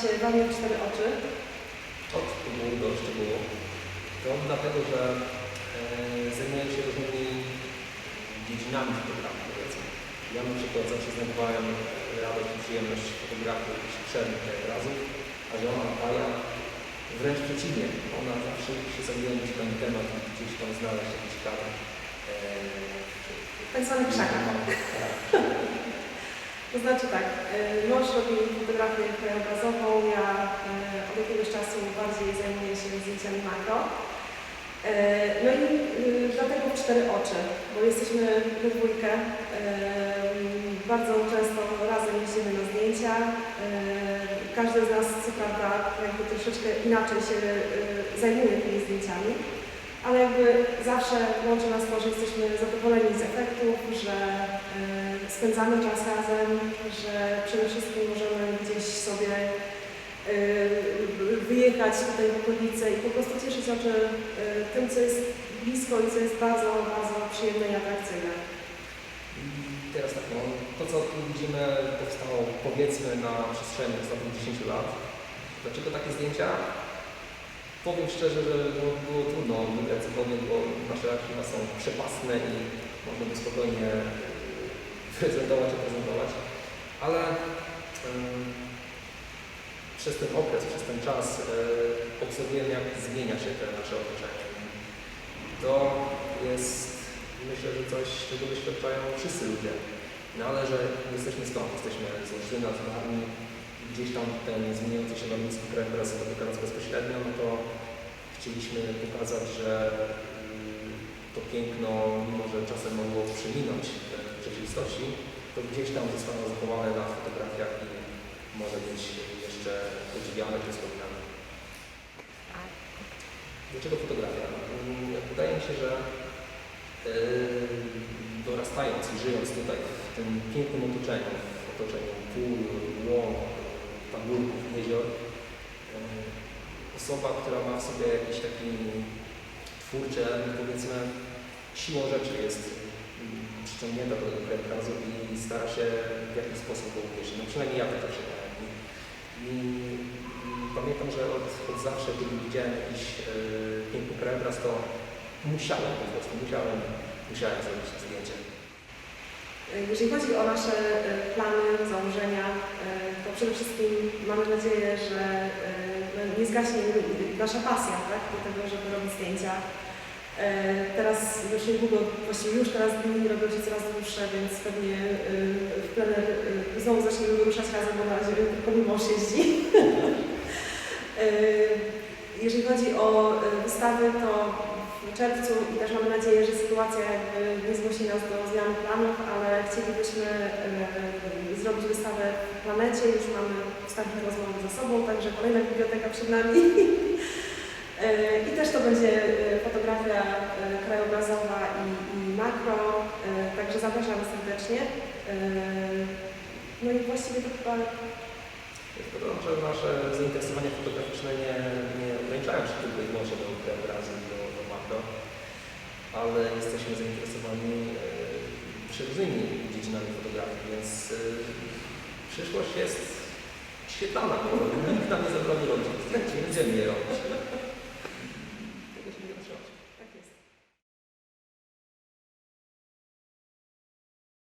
się Wami w cztery oczy? Od szczegółu do szczegółu. To dlatego, że e, zajmuję się różnymi dziedzinami fotografii, powiedzmy. Ja na przykład zawsze znajdowałem radość i przyjemność fotografii jakichś obszernych obrazów, a żona Natalia wręcz przeciwnie. Ona zawsze się zajmuje ten temat i gdzieś tam znaleźć jakiś kadr. E, Tak zwany krzakach. Tak. To znaczy tak, y, mąż robi fotografię krajobrazową, ja y, od jakiegoś czasu bardziej zajmuję się zdjęciami makro. Y, No i dlatego w cztery oczy, bo jesteśmy we dwójkę, bardzo często razem jeździmy na zdjęcia. Każdy z nas co prawda jakby troszeczkę inaczej się zajmuje tymi zdjęciami, ale jakby zawsze łączy nas to, że jesteśmy zadowoleni z efektów, że y, spędzamy czas razem, że przede wszystkim możemy gdzieś sobie y, wyjechać tutaj w okolice i po prostu cieszyć oczy y, tym, co jest blisko i co jest bardzo, bardzo przyjemne i atrakcyjne. Teraz tak, no, to co tu widzimy powstało powiedzmy na przestrzeni ostatnich 10 lat. Dlaczego takie zdjęcia? Powiem szczerze, że no, było trudno wybrać cokolwiek, bo nasze archiwa są przepastne i można by spokojnie prezentować prezentować. Ale ym, przez ten okres, przez ten czas yy, obserwujemy, jak zmienia się te nasze otoczenie. To jest myślę, że coś, czego doświadczają wszyscy ludzie. No ale że jesteśmy stąd, jesteśmy z Olsztyna, z Warmii, gdzieś tam ten zmieniający się normiski krajobraz dotyka nas bezpośrednio, no to chcieliśmy pokazać, że mm, to piękno, mimo że czasem mogło przeminąć w rzeczywistości, to gdzieś tam zostało zachowane na fotografiach i może być jeszcze podziwiane czy wspominane. Dlaczego fotografia? Mm, Wydaje mi się, że Yy, dorastając i żyjąc tutaj w tym pięknym otoczeniu, w otoczeniu pól, łąk, pagórków, jezior, yy, osoba, która ma w sobie jakiś taki twórczy element, powiedzmy, siłą rzeczy jest mm, przyciągnięta do tego krajobrazu i stara się w jakiś sposób go uwierzyć. No przynajmniej ja tak zawsze miałem. I, i, i pamiętam, że od, od zawsze, kiedy widziałem jakiś yy, piękny krajobraz, to musiałem po prostu, musiałem, musiałem zrobić to zdjęcie. Y, Jeżeli chodzi o nasze y, plany, y, to przede wszystkim mamy nadzieję, że y, no, nie zgaśnie nasza pasja tak, do tego, żeby robić zdjęcia. Y, Teraz już niedługo, właściwie już teraz dni robią się coraz dłuższe, więc pewnie y, w plener znowu zaczniemy wyruszać razem, bo na razie tylko mąż jeździ. Jeżeli chodzi o wystawy, to w czerwcu i też mamy nadzieję, że sytuacja nie zmusi nas do zmiany planów, ale chcielibyśmy w planecie. Już mamy wstępne rozmowy ze sobą, także kolejna biblioteka przed nami. Y, I też to będzie y, fotografia y, krajobrazowa i, i makro, także zapraszamy serdecznie. No i właściwie to chyba to, że nasze zainteresowania fotograficzne nie, nie ograniczają się tylko i wyłącznie do krajobrazu i do, do makro, ale jesteśmy zainteresowani e, przeróżnymi dziedzinami fotografii, e, przyszłość jest świetlana, bo nikt nam nie zabroni robić będziemy je robić.